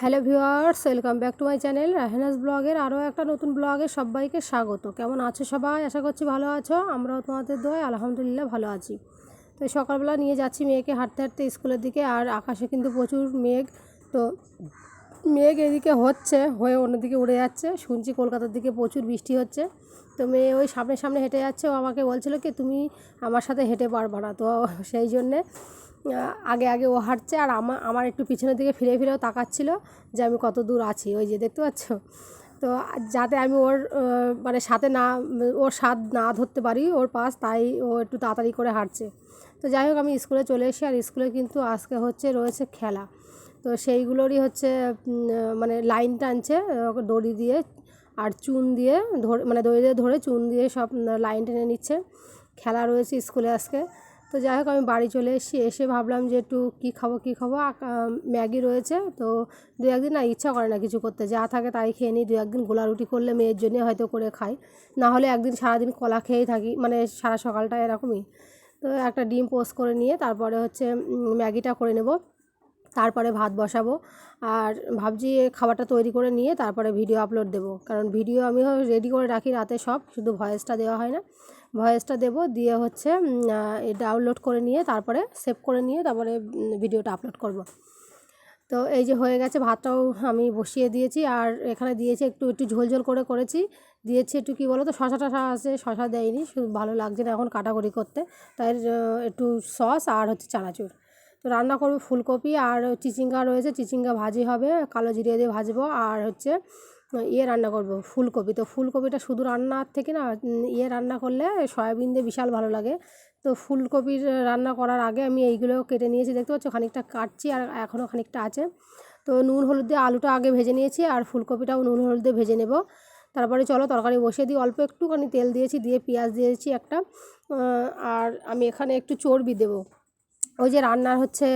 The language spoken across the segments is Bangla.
Hello viewers, welcome back to my channel রাহেনাস ব্লগের আরও একটা নতুন ব্লগে সবাইকে স্বাগত। কেমন আছো সবাই? আশা করছি ভালো আছো, আমরাও তোমাদের দোয় আলহামদুলিল্লাহ ভালো আছি। তো সকালবেলা নিয়ে যাচ্ছি মেয়েকে হাঁটতে হাঁটতে স্কুলের দিকে, আর আকাশে কিন্তু প্রচুর মেঘ, তো মেঘ এদিকে হচ্ছে, হয়ে অন্যদিকে উড়ে যাচ্ছে। শুনছি কলকাতার দিকে প্রচুর বৃষ্টি হচ্ছে। তো মেয়ে ওই সামনে সামনে হেঁটে যাচ্ছে। ও আমাকে বলছিল কি, তুমি আমার সাথে হেঁটে পারবা না। তো সেই জন্যে আগে আগে ও হাঁটছে আর আমার আমার একটু পিছনের দিকে ফিরে ফিরেও তাকাচ্ছিল যে আমি কত দূর আছি। ওই যে দেখতে পাচ্ছ? তো যাতে আমি ওর মানে সাথে না, ওর স্বাদ না ধরতে পারি ওর পাশ, তাই ও একটু তাড়াতাড়ি করে হাঁটছে। তো যাই হোক, আমি স্কুলে চলে এসেছি। আর স্কুলে কিন্তু আজকে হচ্ছে রয়েছে খেলা। তো সেইগুলোরই হচ্ছে মানে লাইন টানছে দড়ি দিয়ে আর চুন দিয়ে ধরে মানে দড়ি দিয়ে ধরে চুন দিয়ে সব লাইন টেনে নিচ্ছে। খেলা রয়েছে স্কুলে আজকে। তো যাই হোক, আমি বাড়ি চলে এসেছি। এসে ভাবলাম যে একটু কী খাব কী খাব? ম্যাগি রয়েছে। তো দু একদিন না ইচ্ছা করে না কিছু করতে। যা থাকে তাই খেয়ে নিই। দু একদিন গোলা রুটি করলে মেয়ের জন্যে হয়তো করে খাই। না হলে একদিন সারাদিন কলা খেয়েই থাকি। মানে সারা সকালটা এরকমই। তো একটা ডিম পোস্ট করে নিয়ে তারপরে হচ্ছে ম্যাগিটা করে নেব। তারপরে ভাত বসাবো। আর ভাবছি খাবারটা তৈরি করে নিয়ে তারপরে ভিডিও আপলোড দেবো। কারণ ভিডিও আমি রেডি করে রাখি রাতে সব, শুধু ভয়েসটা দেওয়া হয় না। ভয়েসটা দেবো, দিয়ে হচ্ছে ডাউনলোড করে নিয়ে তারপরে সেভ করে নিয়ে তারপরে ভিডিওটা আপলোড করব। তো এই যে হয়ে গেছে, ভাতটাও আমি বসিয়ে দিয়েছি। আর এখানে দিয়েছি একটু একটু ঝোল ঝোল করে করেছি। দিয়েছি একটু কী বলো তো শশা টশা আছে, শশা দেয়নি, শুধু ভালো লাগছে না এখন কাটাকুটি করতে। তাই একটু সস আর হচ্ছে চানাচুর। তো রান্না করব ফুলকপি আর চিচিঙ্গা রয়েছে, চিচিঙ্গা ভাজি হবে, কালো জিরে দিয়ে ভাজবো আর হচ্ছে ইয়ে রান্না করব, ফুলকপি। তো ফুলকপিটা শুধু রান্নার থেকে না ইয়ে রান্না করলে সয়াবিন দিয়ে বিশাল ভালো লাগে। তো ফুলকপির রান্না করার আগে আমি এইগুলো কেটে নিয়েছি, দেখতে পাচ্ছ? খানিকটা কাটছি আর এখনও খানিকটা আছে। তো নুন, হলুদ দিয়ে আলুটা আগে ভেজে নিয়েছি আর ফুলকপিটাও নুন, হলুদ দিয়ে ভেজে নেব। তারপরে চলো তরকারি বসিয়ে দিই, অল্প একটুখানি তেল দিয়েছি, দিয়ে পেঁয়াজ দিয়েছি একটা। আর আমি এখানে একটু চর্বি দেবো। ওই যে রান্নার হচ্ছে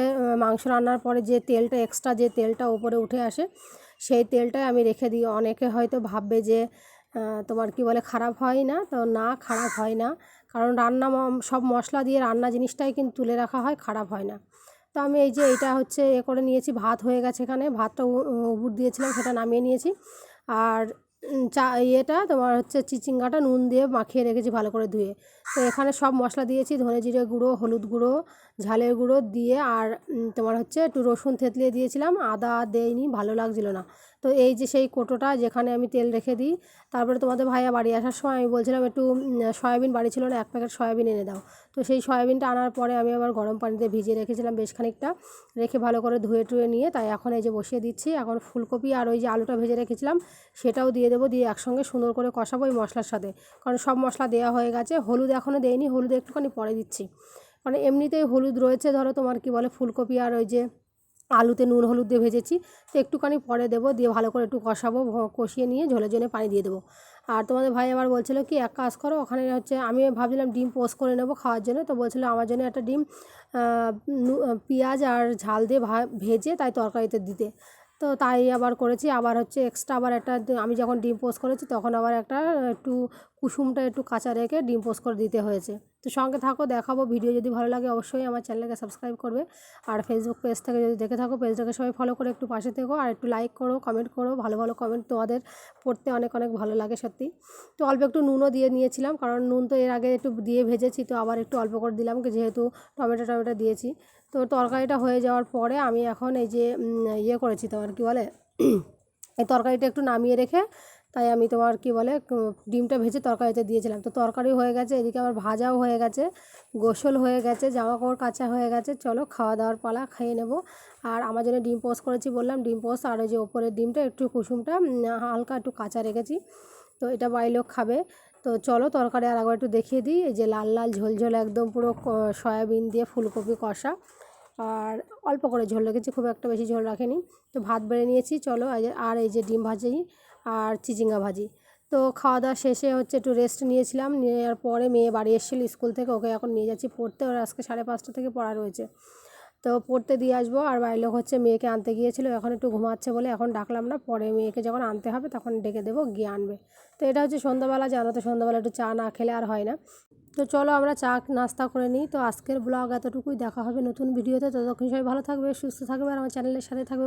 মাংস রান্নার পরে যে তেলটা এক্সট্রা যে তেলটা ওপরে উঠে আসে, সেই তেলটাই আমি রেখে দিই। অনেকে হয়তো ভাববে যে তোমার কি বলে, খারাপ হয় না? তো না, খারাপ হয় না। কারণ রান্না সব মশলা দিয়ে রান্না জিনিসটাই কিন্তু তুলে রাখা হয়, খারাপ হয় না। তো আমি এই যে এটা হচ্ছে এ করে নিয়েছি, ভাত হয়ে গেছে এখানে। ভাতটা উবুর দিয়েছিলাম, সেটা নামিয়ে নিয়েছি। আর চা, ইয়েটা তোমার হচ্ছে চিচিঙ্গাটা নুন দিয়ে মাখিয়ে রেখেছি ভালো করে ধুয়ে। তো এখানে সব মশলা দিয়েছি, ধনে জিরে গুঁড়ো, হলুদ গুঁড়ো, ঝালের গুঁড়ো দিয়ে আর তোমার হচ্ছে একটু রসুন থেতলিয়ে দিয়েছিলাম, আদা দেয়নি ভালো লাগছিল না। তো এই যে সেই কোটোটা যেখানে আমি তেল রেখে দিই, তারপরে তোমাদের ভাইয়া বাড়ি আসার সময় আমি বলছিলাম একটু সয়াবিন বাড়ি ছিল না, এক প্যাকেট সয়াবিন এনে দাও। তো সেই সয়াবিনটা আনার পরে আমি আবার গরম পানিতে ভিজিয়ে রেখেছিলাম বেশ খানিকটা, রেখে ভালো করে ধুয়ে টুয়ে নিয়ে তাই এখন এই যে বসিয়ে দিচ্ছি। এখন ফুলকপি আর ওই যে আলুটা ভেজে রেখেছিলাম, সেটাও দিয়ে দেবো, দিয়ে একসঙ্গে সুন্দর করে কষাবো ওই মশলার সাথে। কারণ সব মশলা দেওয়া হয়ে গেছে, হলুদ এখনও দেয়নি হলুদ একটুখানি পরে দিচ্ছি। কারণ এমনিতেই হলুদ রয়েছে, ধরো তোমার কি বলে, ফুলকপি আর ওই যে আলুতে নুন, হলুদ দিয়ে ভেজেছি। তো একটুখানি পরে দেবো, দিয়ে ভালো করে একটু কষাবো কষিয়ে নিয়ে ঝোলের জন্য পানি দিয়ে দেবো। আর তোমাদের ভাই আবার বলছিলো কি, এক কাজ করো, ওখানে হচ্ছে আমি ভাবছিলাম ডিম পোস্ট করে নেব খাওয়ার জন্য, তো বলছিলো আমার জন্য একটা ডিম পেঁয়াজ আর ঝাল দিয়ে ভেজে তাই তরকারিতে দিতে। তো তাই আবার করেছি, আবার হচ্ছে এক্সট্রা আবার একটা, আমি যখন ডিম পোস্ট করেছি তখন আবার একটা, একটু কুসুমটা একটু কাঁচা রেখে ডিম পোস্ট করে দিতে হয়েছে। তো সঙ্গে থাকো, দেখাবো। ভিডিও যদি ভালো লাগে অবশ্যই আমার চ্যানেলকে সাবস্ক্রাইব করবে। আর ফেসবুক পেজ থেকে যদি দেখে থাকো পেজটাকে সবাই ফলো করে একটু পাশে থেকো। আর একটু লাইক করো কমেন্ট করো। ভালো ভালো কমেন্ট তোমাদের পড়তে অনেক অনেক ভালো লাগে সত্যি। তো অল্প একটু নুনও দিয়ে নিয়েছিলাম, কারণ নুন তো এর আগে একটু দিয়ে ভেজেছি, তো আবার একটু অল্প করে দিলাম যেহেতু টমেটো টমেটো দিয়েছি। তো তরকারিটা হয়ে যাওয়ার পরে আমি এখন এই যে ইয়ে করেছি তোমার কি বলে, এই তরকারিটা একটু নামিয়ে রেখে তাই আমি তোমার কি বলে ডিমটা ভেজে তরকারিতে দিয়েছিলাম। তো তরকারি হয়ে গেছে, এদিকে আমার ভাজাও হয়ে গেছে, গোসল হয়ে গেছে জামা কাপড় কাচা হয়ে গেছে। চলো খাওয়া দাওয়ার পালা খেয়ে নেব। আর আমার জন্য ডিম পোস্ট করেছি বললাম, ডিম পোস্ট আর ওই যে ওপরের ডিমটা, একটু কুসুমটা হালকা একটু কাঁচা রেখেছি। তো এটা বাড়ির লোক খাবে। তো চলো তরকারি আর একবার একটু দেখিয়ে দিই। এই যে লাল লাল ঝোল ঝোল একদম পুরো সয়াবিন দিয়ে ফুলকপি কষা। আর অল্প করে ঝোল রেখেছি, খুব একটা বেশি ঝোল রাখেনি। তো ভাত বেড়ে নিয়েছি, চলো আর এই যে ডিম ভাজি আর চিচিঙ্গা ভাজি। তো খাওয়া দাওয়া শেষে হচ্ছে একটু রেস্ট নিয়েছিলাম। নেওয়ার পরে মেয়ে বাড়ি এসেছিল স্কুল থেকে, ওকে এখন নিয়ে যাচ্ছি পড়তে। ওর আজকে সাড়ে পাঁচটা থেকে পড়া রয়েছে। তো পড়তে দিয়ে আসব। আর বাড়ির লোক হচ্ছে মেয়েকে আনতে গিয়েছিল। এখন একটু ঘুমাচ্ছে বলে এখন ডাকলাম না। পরে মেয়েকে যখন আনতে হবে তখন ডেকে দেবো, গিয়ে আনবে। তো এটা হচ্ছে সন্ধ্যাবেলা। জানো তো সন্ধ্যাবেলা একটু চা না খেলে আর হয় না। তো চলো আমরা চা নাস্তা করে নিই। তো আজকের ব্লগ এতটুকুই। দেখা হবে নতুন ভিডিওতে। ততক্ষণ সবাই ভালো থাকবে, সুস্থ থাকবে আর আমার চ্যানেলের সাথে থাকবে।